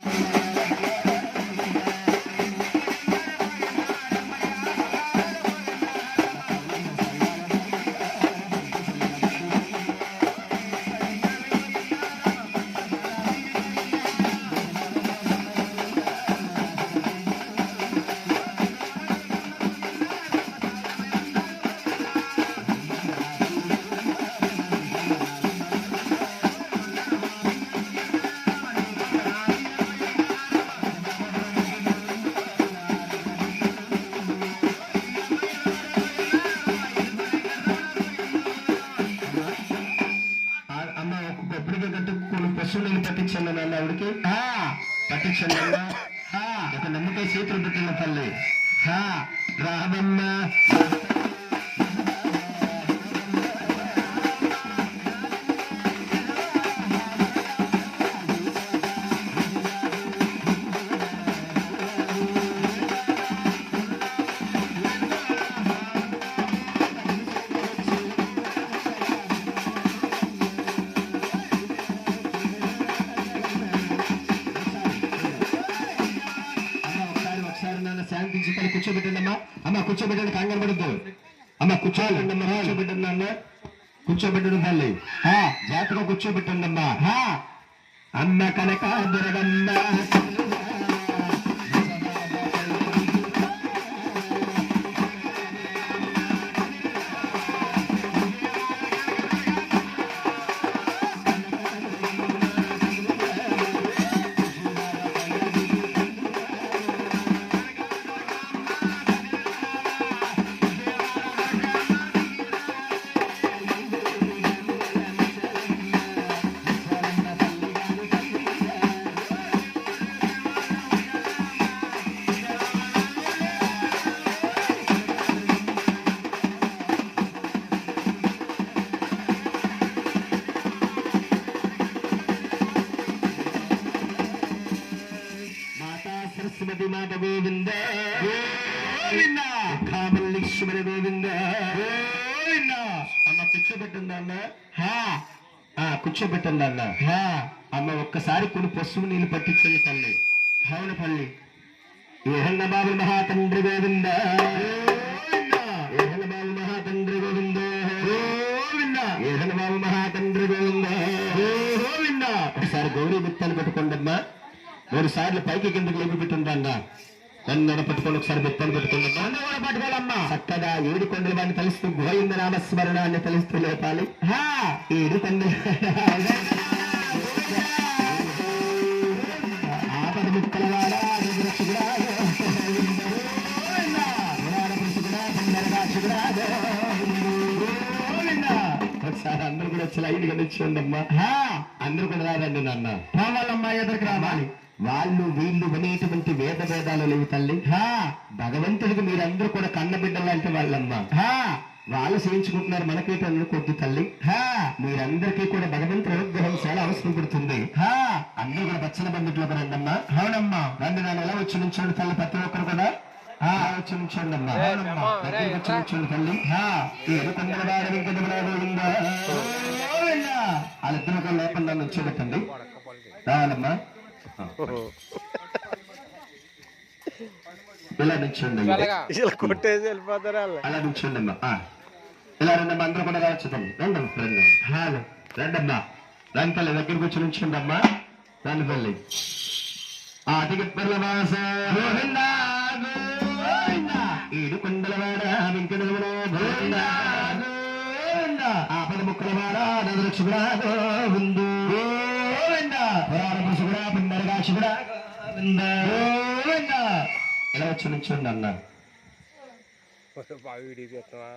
ఆ- ఎప్పటికే కట్టుకుని పశువులను పట్టించండి నాన్న ఆవిడకి. పట్టించండి ఒక నమ్మకం చేతులు పెట్టిన తల్లి. రామమ్మ. నాన్న ఇక్కడ తల్లి కూర్చోబెట్టండి అమ్మా అమ్మ కూర్చోబెట్టండి కంగారు పడద్దు అమ్మ కూర్చోాలండి అమ్మ కూర్చోబెట్టండి అన్న కూర్చోబెట్టడం తల్లి జాగ్రత్తగా కూర్చోబెట్టండి అమ్మా అమ్మ కనక దురగమ్మ గోవింద గోవింద అమ్మ కూర్చోబెట్టింది అన్న ఆ కూర్చోబెట్టింది అన్న అమ్మ ఒక్కసారి కొన్ని పశువు నీళ్ళు పట్టించండి తల్లి అవును తల్లి ఏహన్న బాబు మహాతండ్రి గోవింద ఏహన్న బాబు మహాతండ్రి గోవింద గోవింద ఏహన్న బాబు మహాతండ్రి గోవింద గోవింద ఒకసారి గౌరీ బిత్తాలు పెట్టుకోండమ్మా మూడు సార్లు పైకి కిందకి లేపి పెట్టుందన్న నన్ను పట్టుకొని ఒకసారి కూడా పట్టుకోవాలమ్మా. చక్కగా ఏడు కొండల వాడిని తలుస్తూ గోవింద నామస్మరణాన్ని తలుస్తూ లేపాలి. ఏడు కొండల ఆపద ఒకసారి అందరూ కూడా వచ్చి లైన్ అమ్మా అందరూ కూడా రాదండి నాన్న. రావాలమ్మా ఎదురుకు రావాలి. వాళ్ళు వీళ్ళు వినేటువంటి వేద వేదాలు లేవు తల్లి. భగవంతుడికి మీరందరూ కూడా కన్న బిడ్డలు లాంటి వాళ్ళమ్మా. వాళ్ళు చేయించుకుంటున్నారు మనకైతే అనుకోద్దు తల్లి. మీరందరికీ కూడా భగవంతుడి అనుగ్రహం చాలా అవసరం పడుతుంది. అందరూ కూడా పచ్చని బంధుట్లోకి రండమ్మా. అవునమ్మా. రండి నాన్న ఎలా వచ్చి నుంచోండి తల్లి? ప్రతి ఒక్కరు కూడా వచ్చి నుంచోండి అమ్మా? నుంచోండి తల్లి. ఏడు. వాళ్ళిద్దరు లేకుండా నుంచోబెట్టండి. రావాలమ్మా. ఇలా నుంచోండి అయ్యా. ఇలా కొట్టేసి వెళ్ళిపోతారు వాళ్ళు. అలా నుంచోండి అమ్మా? ఆ. ఇలా రెండమ్మా అందరూ కూడా రావచ్చు తల్లి? రండి రండి హాలు. రండమ్మా. రండి తల్లి దగ్గరికి వచ్చి నుంచోండి అమ్మా తల్లి ఆ గోవింద గోవింద. గోవింద గోవింద. ఆపద ముక్కలవాడ నదరక్షకుడా గోవిందు గోవింద. పిండరగాక్షకుడా గోవింద గోవింద ఇలా వచ్చి నుంచోండి అన్నారు బాగా వీడియో చేస్తావా